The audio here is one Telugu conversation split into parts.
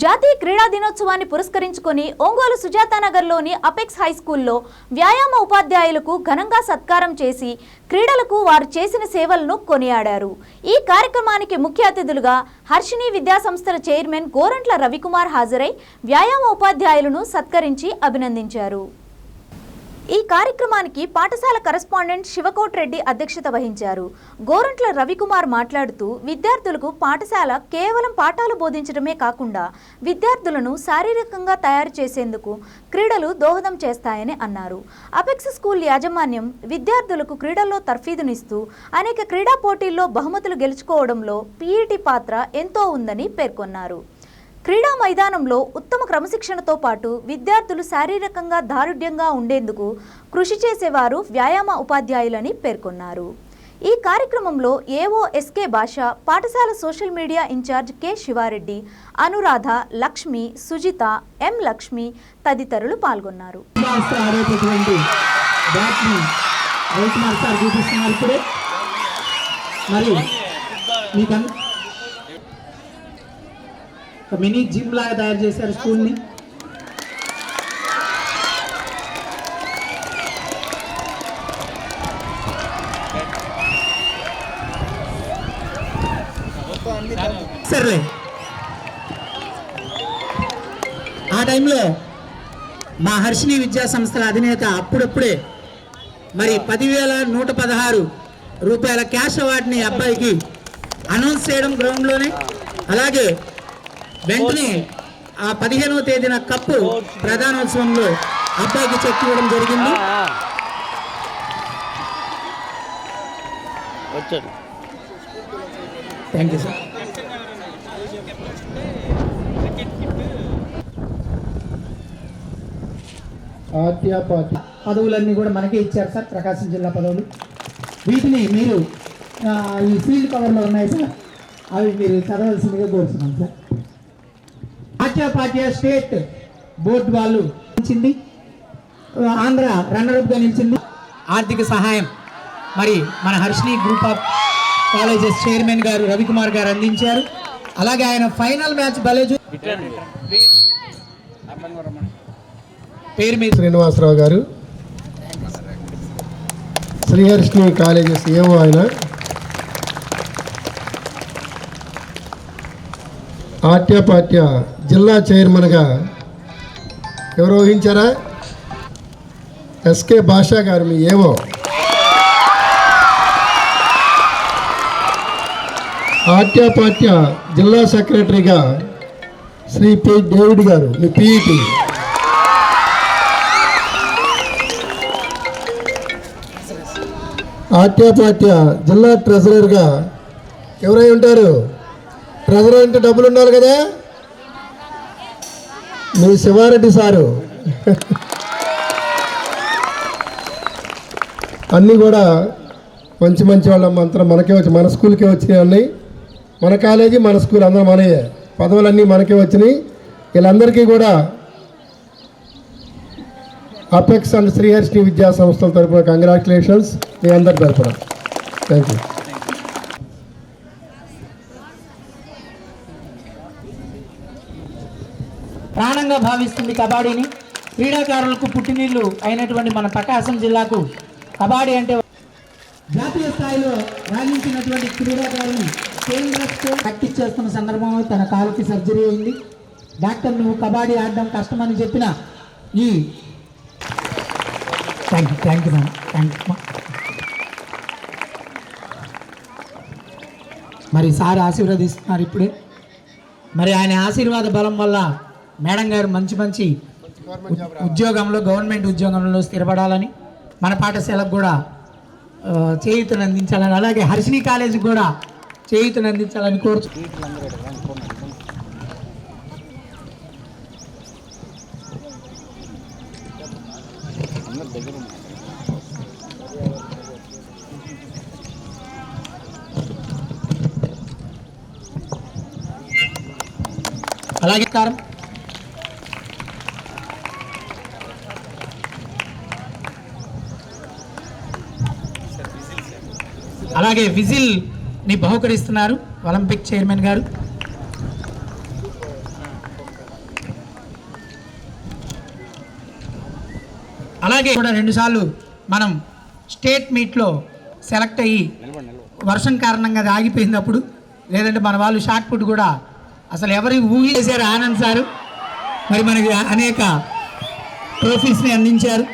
జాతీయ క్రీడా దినోత్సవాన్ని పురస్కరించుకొని ఒంగోలు సుజాతానగర్లోని అపెక్స్ హై స్కూల్లో వ్యాయామ ఉపాధ్యాయులకు ఘనంగా సత్కారం చేసి క్రీడలకు వారు చేసిన సేవలను కొనియాడారు. ఈ కార్యక్రమానికి ముఖ్య అతిథులుగా హర్షిని విద్యాసంస్థల చైర్మన్ గోరంట్ల రవికుమార్ హాజరై వ్యాయామ ఉపాధ్యాయులను సత్కరించి అభినందించారు. ఈ కార్యక్రమానికి పాఠశాల కరస్పాండెంట్ శివకోట్ రెడ్డి అధ్యక్షత వహించారు. గోరంట్ల రవికుమార్ మాట్లాడుతూ విద్యార్థులకు పాఠశాల కేవలం పాఠాలు బోధించడమే కాకుండా విద్యార్థులను శారీరకంగా తయారు చేసేందుకు క్రీడలు దోహదం చేస్తాయని అన్నారు. అపెక్స్ స్కూల్ యాజమాన్యం విద్యార్థులకు క్రీడల్లో తర్ఫీదునిస్తూ అనేక క్రీడా పోటీల్లో బహుమతులు గెలుచుకోవడంలో పీఈటీ పాత్ర ఎంతో ఉందని పేర్కొన్నారు. క్రీడా మైదానంలో ఉత్తమ క్రమశిక్షణతో పాటు విద్యార్థులు శారీరకంగా దారుఢ్యంగా ఉండేందుకు కృషి చేసేవారు వ్యాయామ ఉపాధ్యాయులని పేర్కొన్నారు. ఈ కార్యక్రమంలో ఏఓఎస్కే భాష పాఠశాల social media incharge K Sivareddy Anuradha Lakshmi Sujitha M Lakshmi తదితరులు పాల్గొన్నారు. మరి మీకు మినీ జిమ్ లాగా తయారు చేశారు స్కూల్ని. సర్లే. ఆ టైంలో మా హర్షిని విద్యా సంస్థల అధినేత అప్పుడప్పుడే మరి పదివేల నూట పదహారు రూపాయల క్యాష్ అవార్డుని అబ్బాయికి అనౌన్స్ చేయడం గ్రౌండ్లోనే. అలాగే వెంటనే ఆ పదిహేనవ తేదీన కప్పు ప్రధానోత్సవంలో అబ్బాయికి చెక్ ఇవ్వడం జరిగింది. వచ్చాడు. థ్యాంక్ యూ సార్ పదవులన్నీ కూడా మనకే ఇచ్చారు సార్. ప్రకాశం జిల్లా పదవులు. వీటిని మీరు ఈ ఫీల్డ్ కవర్లో ఉన్నాయి సార్. అవి మీరు చదవాల్సిందిగా కోరుతున్నాం సార్. ఆద్యాపాత్య స్టేట్ బోర్డు వాళ్ళు నిలిచింది. ఆంధ్ర రన్నరప్గా నిలిచింది. ఆర్థిక సహాయం. మరి మన Harshini group of colleges chairman గారు రవికుమార్ గారు అందించారు. అలాగే ఆయన ఫైనల్ మ్యాచ్ చూ- పేరు మీద శ్రీనివాసరావు గారు. శ్రీహర్షిని కాలేజెస్ ఏమో ఆయన. ఆట్యపాట్య జిల్లా చైర్మన్గా ఎవరు ఊహించారా ఎస్కే భాషా గారు మీ ఏవో. ఆట్యాపాట్య జిల్లా సెక్రటరీగా శ్రీ పి. డేవిడ్ గారు మీ పీఈటీ ఆట్యాపాట్య జిల్లా ట్రెజరర్గా ఎవరై ఉంటారు? ట్రెజరర్ అంటే డబ్బులు ఉండాలి కదా? మీ శివారెడ్డి సారు. అన్నీ కూడా మంచి మంచి వాళ్ళ అంతా మనకే వచ్చి మన స్కూల్కే వచ్చినాయి మన కాలేజీ మన స్కూల్ అందరూ మనయే. పదవులన్నీ మనకే వచ్చినాయి. వీళ్ళందరికీ కూడా అపెక్స్ అండ్ శ్రీహర్షిని విద్యా సంస్థల తరపున కంగ్రాచులేషన్స్ మీ అందరి తరఫున థ్యాంక్ యూ గర్వంగా భావిస్తుంది కబాడీని క్రీడాకారులకు పుట్టినీళ్ళు అయినటువంటి మన ప్రకాశం జిల్లాకు కబడ్డీ అంటే జాతీయ స్థాయిలో రాణించినటువంటి క్రీడాకారుని కేంద్ర ప్రాక్టీస్ చేస్తున్న సందర్భంలో తన కాలుకి సర్జరీ అయింది. డాక్టర్ నువ్వు కబడ్డీ ఆడడం కష్టమని చెప్పిన ఈ thank you thank you ma'am thank you మరి సార్ ఆశీర్వదిస్తున్నారు ఇప్పుడే. మరి ఆయన ఆశీర్వాద బలం వల్ల మేడం గారు మంచి మంచి ఉద్యోగంలో గవర్నమెంట్ ఉద్యోగంలో స్థిరపడాలని మన పాఠశాలకు కూడా చేయూతను అందించాలని అలాగే హర్షిని కాలేజీకి కూడా చేయూతను అందించాలని కోరుచు అలాగే కారం అలాగే విజిల్ని బహుకరిస్తున్నారు ఒలింపిక్ చైర్మన్ గారు. అలాగే కూడా రెండుసార్లు మనం స్టేట్ మీట్లో సెలెక్ట్ అయ్యి వర్షం కారణంగా ఆగిపోయినప్పుడు లేదంటే మన వాళ్ళు షార్ట్ పుట్ కూడా అసలు ఎవరి ఊహి చేశారు ఆనంద్ సారు? మరి మనకి అనేక ట్రోఫీస్ని అందించారు.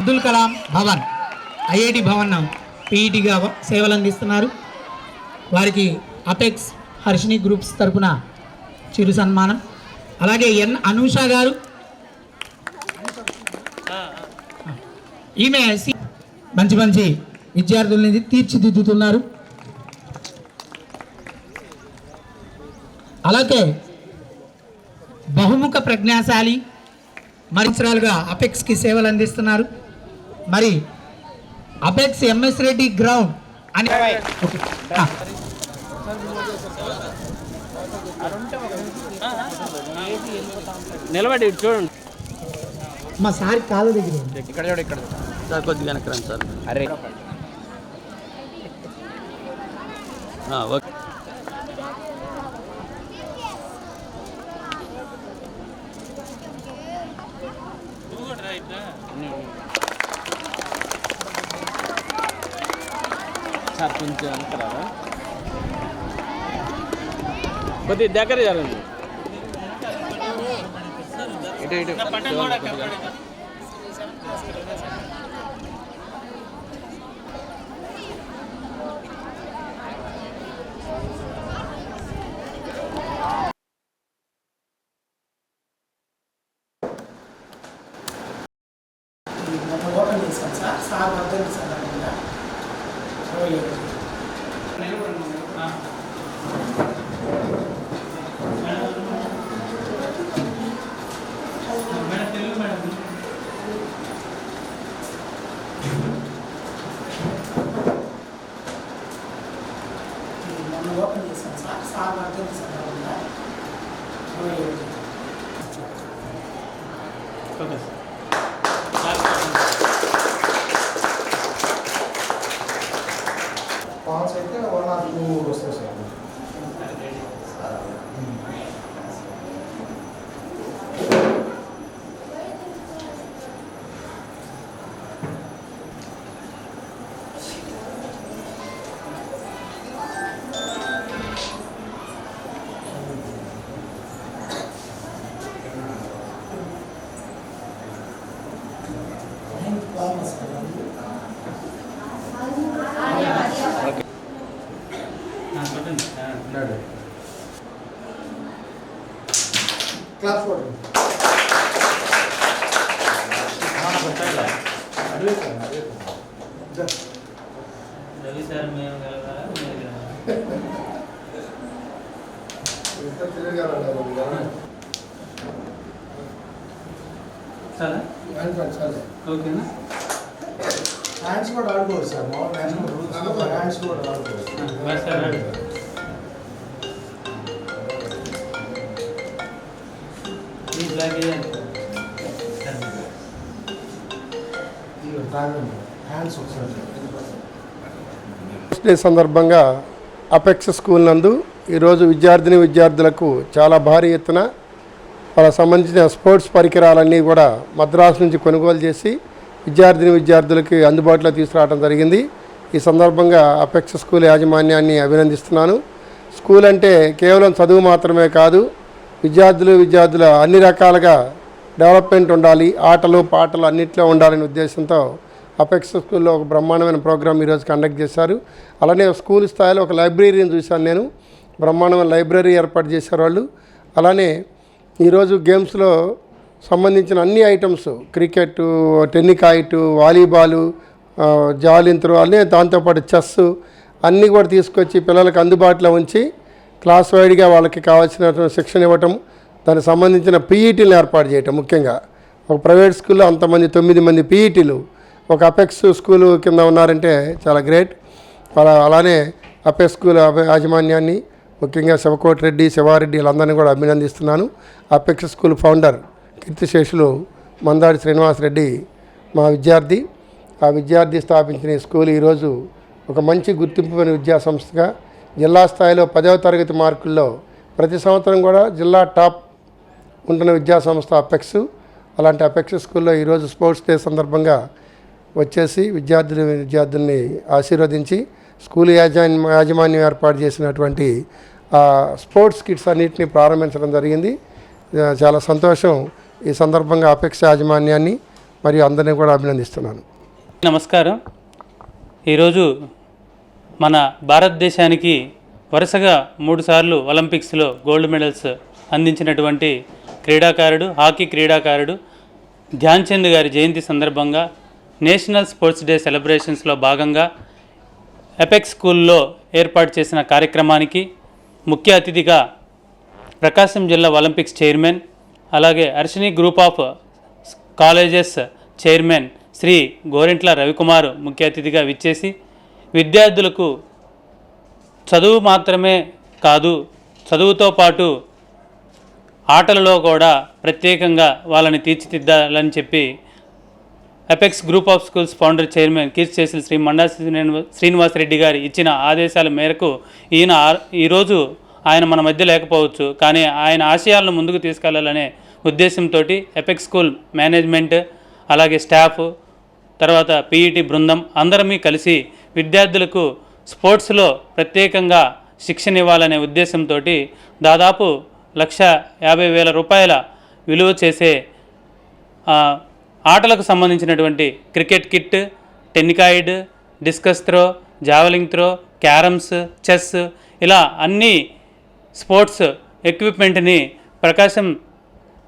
అబ్దుల్ కలాం భవన్ ఐఐటి భవన్ పీఈటీగా సేవలు అందిస్తున్నారు. వారికి అపెక్స్ హర్షిని గ్రూప్స్ తరపున చిరు సన్మానం. అలాగే ఎన్ అనూష గారు. ఈమె మంచి మంచి విద్యార్థులని తీర్చిదిద్దుతున్నారు. అలాగే బహుముఖ ప్రజ్ఞాశాలి మరించరాలుగా అపెక్స్కి సేవలు అందిస్తున్నారు. మరి అపెక్స్ ఎంఎస్ రెడ్డి గ్రౌండ్ అని. నిలబడి ఇటు చూడండి. మా సార్ కాళ్ళ దగ్గర. ఇక్కడ చూడు ఇక్కడ. సార్ కొద్దిగా వెనక్కి రండి సార్. అరే. ఆ, ఓకే. సార్ కొంచెం రారా కొద్దిగా దగ్గర జరగండి ఇటు ఇటు. Palavra do Senhor. palmas para Deus. Sir class కొట్టండి ఓకేనా హ్యాండ్స్ కూడా ఆడుకోవచ్చు సార్ మామూలు హ్యాండ్స్ కూడా ఆడుకోవచ్చు డే సందర్భంగా అపెక్స్ స్కూల్ నందు ఈరోజు విద్యార్థిని విద్యార్థులకు చాలా భారీ ఎత్తున వాళ్ళకి సంబంధించిన స్పోర్ట్స్ పరికరాలన్నీ కూడా మద్రాసు నుంచి కొనుగోలు చేసి విద్యార్థిని విద్యార్థులకి అందుబాటులో తీసుకురావడం జరిగింది. ఈ సందర్భంగా అపెక్స్ స్కూల్ యాజమాన్యాన్ని అభినందిస్తున్నాను. స్కూల్ అంటే కేవలం చదువు మాత్రమే కాదు విద్యార్థులు విద్యార్థుల అన్ని రకాలుగా డెవలప్మెంట్ ఉండాలి ఆటలు పాటలు అన్నింటిలో ఉండాలనే ఉద్దేశంతో అపెక్స్ స్కూల్లో ఒక బ్రహ్మాండమైన ప్రోగ్రామ్ ఈరోజు కండక్ట్ చేశారు. అలానే స్కూల్ స్థాయిలో ఒక లైబ్రరీని చూశాను నేను. బ్రహ్మాండమైన లైబ్రరీ ఏర్పాటు చేశారు వాళ్ళు. అలానే ఈరోజు గేమ్స్లో సంబంధించిన అన్ని ఐటమ్స్ క్రికెట్ టెన్నికాయిట్ వాలీబాలు జాలింతరు అన్నీ దాంతోపాటు చెస్ అన్నీ కూడా తీసుకొచ్చి పిల్లలకు అందుబాటులో ఉంచి క్లాస్ వైడ్గా వాళ్ళకి కావాల్సిన శిక్షణ ఇవ్వటం దానికి సంబంధించిన పీఈటీలు ఏర్పాటు చేయటం ముఖ్యంగా. ఒక ప్రైవేట్ స్కూల్లో అంతమంది తొమ్మిది మంది పీఈటీలు ఒక అపెక్స్ స్కూలు కింద ఉన్నారంటే చాలా గ్రేట్. అలా అలానే అపెక్స్ స్కూల్ అభి- యాజమాన్యాన్ని ముఖ్యంగా శివకోటి రెడ్డి శివారెడ్డి వీళ్ళందరినీ కూడా అభినందిస్తున్నాను. అపెక్స్ స్కూల్ ఫౌండర్ కీర్తిశేషులు మందాడి శ్రీనివాసరెడ్డి మా విద్యార్థి. ఆ విద్యార్థి స్థాపించిన ఈ స్కూల్ ఈరోజు ఒక మంచి గుర్తింపు విద్యా సంస్థగా జిల్లా స్థాయిలో పదవ తరగతి మార్కుల్లో ప్రతి సంవత్సరం కూడా జిల్లా టాప్ ఉంటున్న విద్యా సంస్థ అపెక్స్. అలాంటి అపెక్స్ స్కూల్లో ఈరోజు స్పోర్ట్స్ డే సందర్భంగా వచ్చేసి విద్యార్థులు విద్యార్థుల్ని ఆశీర్వదించి స్కూల్ యాజమాన్యం యాజమాన్యం ఏర్పాటు చేసినటువంటి స్పోర్ట్స్ కిట్స్ అన్నింటినీ ప్రారంభించడం జరిగింది. చాలా సంతోషం ఈ సందర్భంగా అపెక్స్ యాజమాన్యాన్ని మరియు అందరినీ కూడా అభినందిస్తున్నాను. నమస్కారం. ఈరోజు మన భారతదేశానికి వరుసగా మూడుసార్లు ఒలింపిక్స్లో గోల్డ్ మెడల్స్ అందించినటువంటి క్రీడాకారుడు హాకీ క్రీడాకారుడు ధ్యాన్చంద్ గారి జయంతి సందర్భంగా నేషనల్ స్పోర్ట్స్ డే సెలబ్రేషన్స్లో భాగంగా ఎపెక్స్ స్కూల్లో ఏర్పాటు చేసిన కార్యక్రమానికి ముఖ్య అతిథిగా ప్రకాశం జిల్లా ఒలింపిక్స్ చైర్మన్ అలాగే Harshini group of colleges chairman Shri Gorintla Ravikumar ముఖ్య అతిథిగా విచ్చేసి విద్యార్థులకు చదువు మాత్రమే కాదు చదువుతో పాటు ఆటలలో కూడా ప్రత్యేకంగా వాళ్ళని తీర్చిదిద్దాలని చెప్పి Apex group of schools founder chairman కీర్తిశేషులు శ్రీ మండా శ్రీనివాసరెడ్డి గారు ఇచ్చిన ఆదేశాల మేరకు ఈయన ఈరోజు ఆయన మన మధ్య లేకపోవచ్చు కానీ ఆయన ఆశయాలను ముందుకు తీసుకెళ్ళాలనే ఉద్దేశంతో ఎపెక్స్ స్కూల్ మేనేజ్మెంట్ అలాగే స్టాఫ్ తర్వాత పీఈటీ బృందం అందరమీ కలిసి విద్యార్థులకు స్పోర్ట్స్లో ప్రత్యేకంగా శిక్షణ ఇవ్వాలనే ఉద్దేశంతో దాదాపు లక్ష యాభై వేల రూపాయల విలువ చేసే ఆటలకు సంబంధించినటువంటి cricket kit tennikoit discus throw javelin throw carroms chess ఇలా అన్ని స్పోర్ట్స్ ఎక్విప్మెంట్ని ప్రకాశం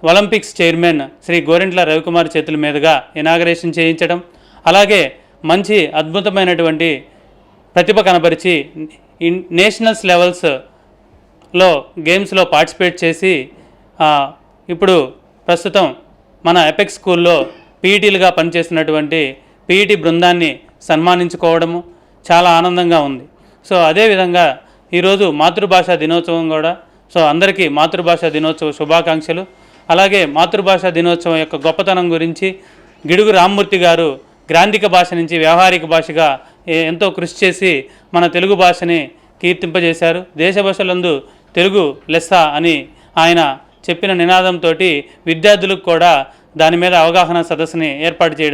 ఒలింపిక్స్ చైర్మన్ శ్రీ గోరింట్ల రవికుమార్ చేతుల మీదుగా ఇనాగరేషన్ చేయించడం. అలాగే మంచి అద్భుతమైనటువంటి ప్రతిభ కనబరిచి ఇన్- నేషనల్స్ లెవెల్స్లో గేమ్స్లో పార్టిసిపేట్ చేసి ఇప్పుడు ప్రస్తుతం మన ఎపెక్స్ స్కూల్లో పీఈటీలుగా పనిచేస్తున్నటువంటి పీఈటీ బృందాన్ని సన్మానించుకోవడము చాలా ఆనందంగా ఉంది. సో అదేవిధంగా ఈరోజు మాతృభాష దినోత్సవం కూడా సో అందరికీ మాతృభాష దినోత్సవ శుభాకాంక్షలు. అలాగే మాతృభాష దినోత్సవం యొక్క గొప్పతనం గురించి గిడుగు రామ్మూర్తి గారు గ్రాంధిక భాష నుంచి వ్యవహారిక భాషగా ఎంతో కృషి చేసి మన తెలుగు భాషని కీర్తింపజేశారు. దేశ భాషలందు తెలుగు లెస్స అని ఆయన చెప్పిన నినాదంతో విద్యార్థులకు కూడా దాని మీద అవగాహన సదస్సుని ఏర్పాటు చేయడం